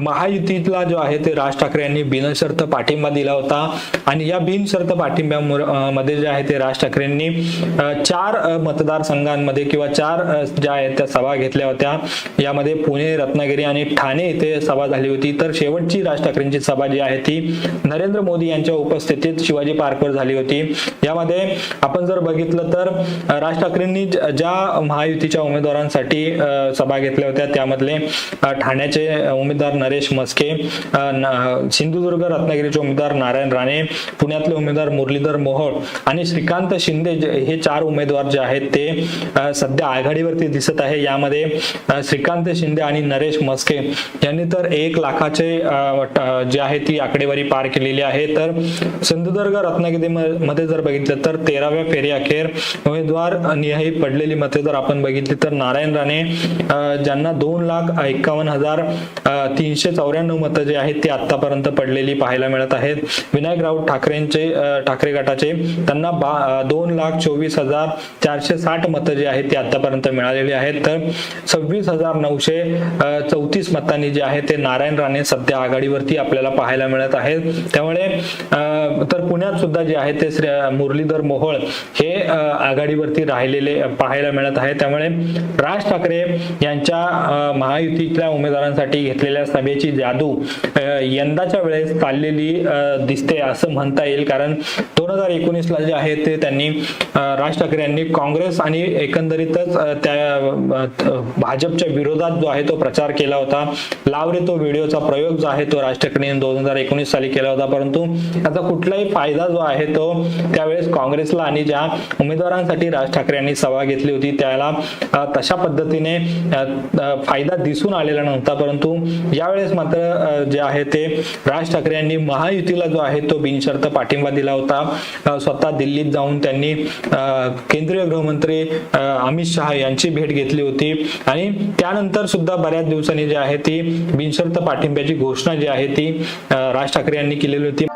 महायुतीला जो आहे ते राज ठाकरे यांनी बिनशर्त पाठिंबा दिला होता. आणि या बिनशर्त पाठिंब्यामध्ये जे आहे ते राज ठाकरेंनी चार मतदारसंघांमध्ये किंवा चार ज्या आहेत त्या सभा घेतल्या होत्या. यामध्ये पुणे रत्नागिरी आणि ठाणे येथे सभा झाली होती. तर शेवटची राज ठाकरेंची सभा जी आहे ती नरेंद्र मोदी यांच्या उपस्थितीत शिवाजी पार्कवर झाली होती. यामध्ये आपण जर बघितलं तर राज ठाकरेंनी ज्या महायुतीच्या उमेदवारांसाठी सभा घेतल्या होत्या त्यामधले ठाण्याचे उमेदवार नरेश मस्के सिंधुदुर्ग रत्नागिरीचे उमेदवार नारायण राणे पुण्यातले उमेदवार मुरलीधर मोहोळ आणि श्रीकांत शिंदे हे चार उमेदवार जे आहेत ते सध्या आघाडीवरती दिसत आहे. यामध्ये श्रीकांत शिंदे आणि नरेश मस्के यांनी तर एक लाखाचे जे आहे ती आकडेवारी पार केलेली आहे. तर सिंधुदुर्ग रत्नागिरी मध्ये जर बघितलं तर तेराव्या फेरी अखेर उमेदवार निहाई पडलेली मते जर आपण बघितली तर नारायण राणे ज्यांना दोन लाख एक्कावन्न हजार तीन तीनशे चौऱ्याण्णव मतं जे आहेत ती आतापर्यंत पडलेली पाहायला मिळत आहेत. विनायक राऊत ठाकरेंचे ठाकरे गटाचे त्यांना बा दोन लाख चोवीस हजार चारशे साठ मतं जी आहेत ती आतापर्यंत मिळालेली आहेत. तर सव्वीस हजार नऊशे चौतीस मतांनी जे आहे ते नारायण राणे सध्या आघाडीवरती आपल्याला पाहायला मिळत आहेत. त्यामुळे तर पुण्यात सुद्धा जे आहे ते श्री- मुरलीधर मोहोळ हे आघाडीवरती राहिलेले पाहायला मिळत आहे त्यामुळे राज ठाकरे यांच्या महायुतीतल्या उमेदवारांसाठी घेतलेल्या सभेची जादू यंदाच्या वेळेस चाललेली दिसते असं म्हणता येईल. कारण दोन हजार एकोणीसला जे आहे ते त्यांनी राज ठाकरे यांनी काँग्रेस आणि एकंदरीतच त्या भाजपच्या विरोधात जो आहे तो प्रचार केला होता. लावरे तो व्हिडिओचा प्रयोग जो आहे तो राज ठाकरे दोन हजार एकोणीस साली केला होता. परंतु त्याचा कुठलाही फायदा जो आहे तो त्यावेळेस काँग्रेसला आणि ज्या उमेदवारांसाठी राज ठाकरे यांनी सभा घेतली होती त्याला तशा पद्धतीने फायदा दिसून आलेला नव्हता. परंतु यावेळेस मात्र जे आहे ते राज ठाकरे यांनी महायुतीला जो आहे तो बिनशर्त पाठिंबा दिला होता. स्वतः दिल्लीत जाऊन त्यांनी केंद्रीय गृहमंत्री अमित शहा यांची भेट घेतली होती. आणि त्यानंतर सुद्धा बऱ्याच दिवसांनी जी आहे ती बिनशर्त पाठिंब्याची घोषणा जी आहे ती राज ठाकरे यांनी केलेली होती.